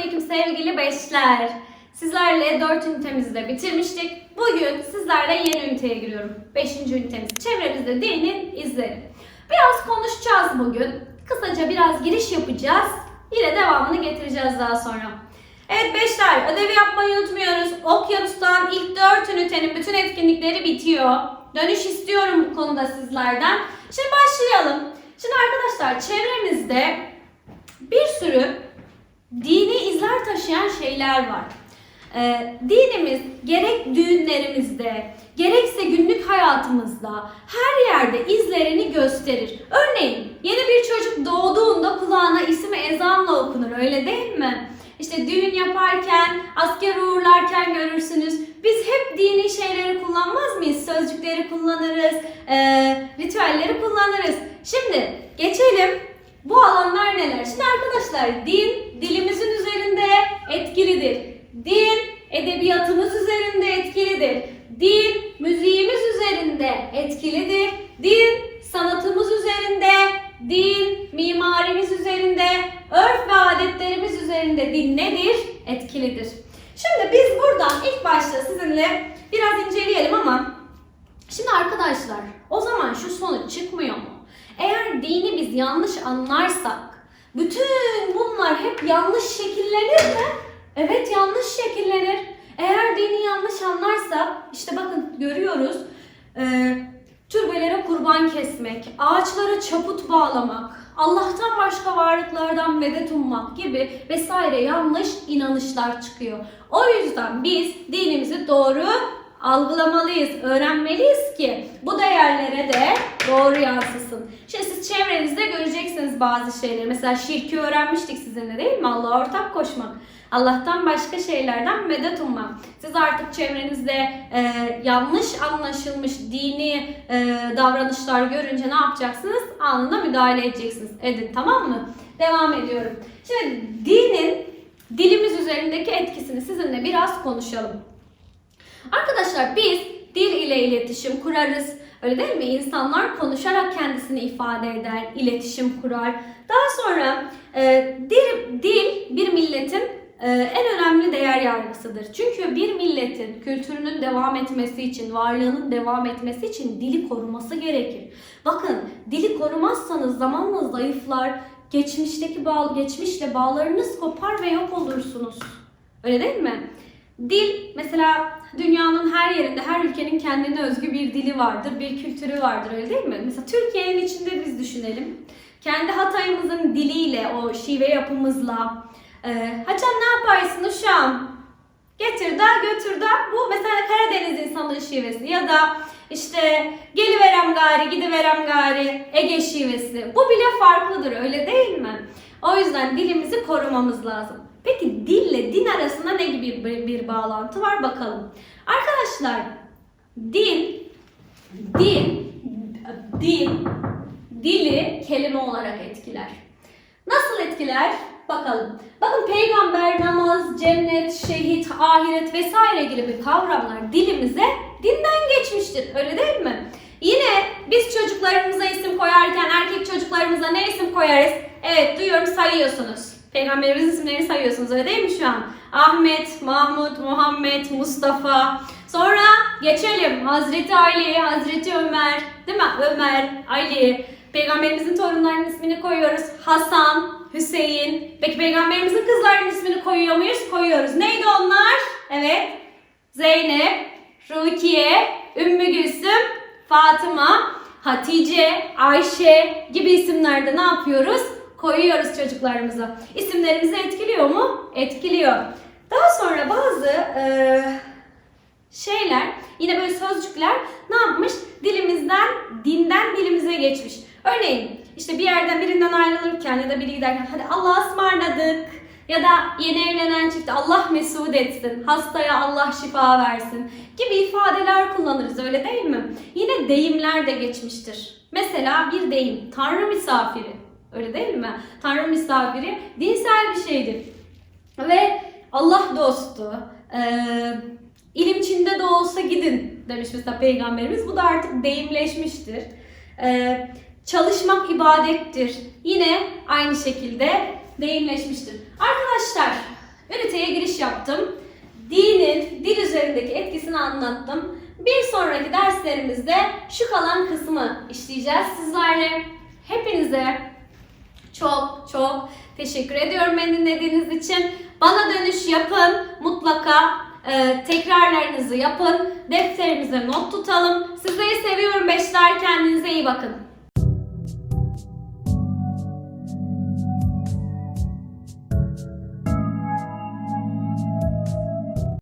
Selamünaleyküm sevgili beşler. Sizlerle 4 ünitemizi de bitirmiştik. Bugün sizlerle yeni üniteye giriyorum. 5. ünitemiz. Çevremizde dinin izleri. Biraz konuşacağız bugün. Kısaca biraz giriş yapacağız. Yine devamını getireceğiz daha sonra. Evet beşler ödevi yapmayı unutmuyoruz. Okyanus'tan ilk 4 ünitenin bütün etkinlikleri bitiyor. Dönüş istiyorum bu konuda sizlerden. Şimdi başlayalım. Şimdi arkadaşlar çevremizde bir sürü dini izler taşıyan şeyler var. Ee, dinimiz gerek düğünlerimizde, gerekse günlük hayatımızda her yerde izlerini gösterir. Örneğin yeni bir çocuk doğduğunda kulağına ismi ezanla okunur öyle değil mi? İşte düğün yaparken, asker uğurlarken görürsünüz. Biz hep dini şeyleri kullanmaz mıyız? Sözcükleri kullanırız, e, ritüelleri kullanırız. Şimdi geçelim bu alanlar neler? Şimdi arkadaşlar din dilimizin üzerinde etkilidir. Din edebiyatımız üzerinde etkilidir. Din müziğimiz üzerinde etkilidir. Din sanatımız üzerinde, din mimarimiz üzerinde, örf ve adetlerimiz üzerinde din nedir? Etkilidir. Şimdi biz buradan ilk başta sizinle biraz inceleyelim ama şimdi arkadaşlar o zaman şu sonuç çıkmıyor mu? Eğer dini biz yanlış anlarsak bütün bunlar hep yanlış şekillenir mi? Evet yanlış şekillenir. Eğer dini yanlış anlarsak işte bakın görüyoruz e, türbelere kurban kesmek, ağaçlara çaput bağlamak, Allah'tan başka varlıklardan medet ummak gibi vesaire yanlış inanışlar çıkıyor. O yüzden biz dinimizi doğru algılamalıyız, öğrenmeliyiz ki bu değerlere de doğru yansısın. Şimdi siz çevrenizde göreceksiniz bazı şeyleri. Mesela şirki öğrenmiştik sizinle değil mi? Allah'a ortak koşmak. Allah'tan başka şeylerden medet ummak. Siz artık çevrenizde e, yanlış anlaşılmış dini e, davranışlar görünce ne yapacaksınız? Anında müdahale edeceksiniz. Edin tamam mı? Devam ediyorum. Şimdi dinin dilimiz üzerindeki etkisini sizinle biraz konuşalım. Arkadaşlar biz dil ile iletişim kurarız. Öyle değil mi? İnsanlar konuşarak kendisini ifade eder, iletişim kurar. Daha sonra e, dil, dil bir milletin e, en önemli değer yargısıdır. Çünkü bir milletin kültürünün devam etmesi için, varlığının devam etmesi için dili koruması gerekir. Bakın dili korumazsanız zamanla zayıflar, geçmişteki bağ, geçmişle bağlarınız kopar ve yok olursunuz. Öyle değil mi? Dil mesela dünyanın her yerinde, her ülkenin kendine özgü bir dili vardır, bir kültürü vardır öyle değil mi? Mesela Türkiye'nin içinde biz düşünelim. Kendi Hatay'ımızın diliyle, o şive yapımızla. E, Haçan ne yaparsın uşağım? Getir da götür da. Bu mesela Karadeniz insanlığı şivesi ya da işte geliverem gari, gidiverem gari, Ege şivesi. Bu bile farklıdır öyle değil mi? O yüzden dilimizi korumamız lazım. Peki dille din arasında ne gibi bir, bağlantı var bakalım. Arkadaşlar din, din, din, dili kelime olarak etkiler. Nasıl etkiler? Bakalım. Bakın peygamber, namaz, cennet, şehit, ahiret vesaire gibi kavramlar dilimize dinden geçmiştir. Öyle değil mi? Yine biz çocuklarımıza isim koyarken erkek çocuklarımıza ne isim koyarız? Evet duyuyorum sayıyorsunuz. Peygamberimizin isimlerini sayıyorsunuz öyle değil mi şu an? Ahmet, Mahmut, Muhammed, Mustafa. Sonra geçelim. Hazreti Ali, Hazreti Ömer, değil mi? Ömer, Ali. Peygamberimizin torunlarının ismini koyuyoruz. Hasan, Hüseyin. Peki peygamberimizin kızlarının ismini koyuyor muyuz? Koyuyoruz. Neydi onlar? Evet. Zeynep, Rukiye, Ümmü Gülsüm, Fatıma, Hatice, Ayşe gibi isimlerde ne yapıyoruz? Koyuyoruz çocuklarımıza. İsimlerimizi etkiliyor mu? Etkiliyor. Daha sonra bazı e, şeyler, yine böyle sözcükler ne yapmış? Dilimizden, dinden dilimize geçmiş. Örneğin işte bir yerden birinden ayrılırken ya da biri giderken hadi Allah'a ısmarladık ya da yeni evlenen çifte Allah mesut etsin, hastaya Allah şifa versin gibi ifadeler kullanırız öyle değil mi? Yine deyimler de geçmiştir. Mesela bir deyim, Tanrı misafiri. Öyle değil mi? Tanrı misafiri dinsel bir şeydir. Ve Allah dostu, e, ilim Çin'de de olsa gidin demiş mesela peygamberimiz. Bu da artık deyimleşmiştir. E, çalışmak ibadettir. Yine aynı şekilde deyimleşmiştir. Arkadaşlar yaptım. Dinin dil üzerindeki etkisini anlattım. Bir sonraki derslerimizde şu kalan kısmı işleyeceğiz sizlerle. Hepinize çok çok teşekkür ediyorum beni dinlediğiniz için. Bana dönüş yapın. Mutlaka e, tekrarlarınızı yapın. Defterimize not tutalım. Sizleri seviyorum beşler. Kendinize iyi bakın.